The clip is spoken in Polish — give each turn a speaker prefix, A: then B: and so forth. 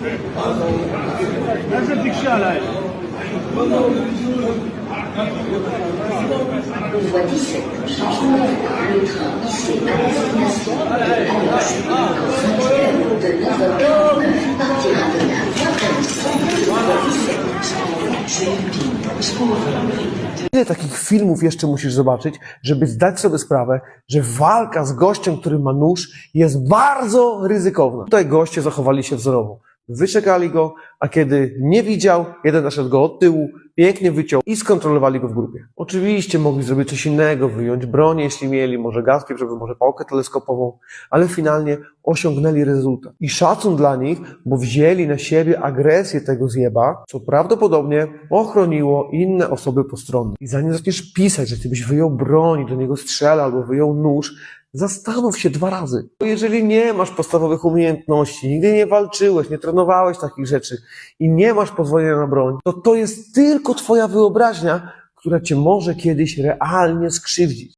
A: On voit 17 changements Le train ici à destination et à l'heure dans 5 heures de 9h49 partira de la Waterloo. On voit 17 Jumping Sporen.
B: Ile takich filmów jeszcze musisz zobaczyć, żeby zdać sobie sprawę, że walka z gościem, który ma nóż, jest bardzo ryzykowna. Tutaj goście zachowali się wzorowo. Wyczekali go, a kiedy nie widział, jeden naszedł go od tyłu, pięknie wyciął i skontrolowali go w grupie. Oczywiście mogli zrobić coś innego, wyjąć broń, jeśli mieli, może gaz pieprzowy, może pałkę teleskopową, ale finalnie osiągnęli rezultat. I szacun dla nich, bo wzięli na siebie agresję tego zjeba, co prawdopodobnie ochroniło inne osoby postronne. I zanim zaczniesz pisać, że ty byś wyjął broń, do niego strzela albo wyjął nóż, Zastanów się dwa razy. Jeżeli nie masz podstawowych umiejętności, nigdy nie walczyłeś, nie trenowałeś takich rzeczy i nie masz pozwolenia na broń, to to jest tylko twoja wyobraźnia, która cię może kiedyś realnie skrzywdzić.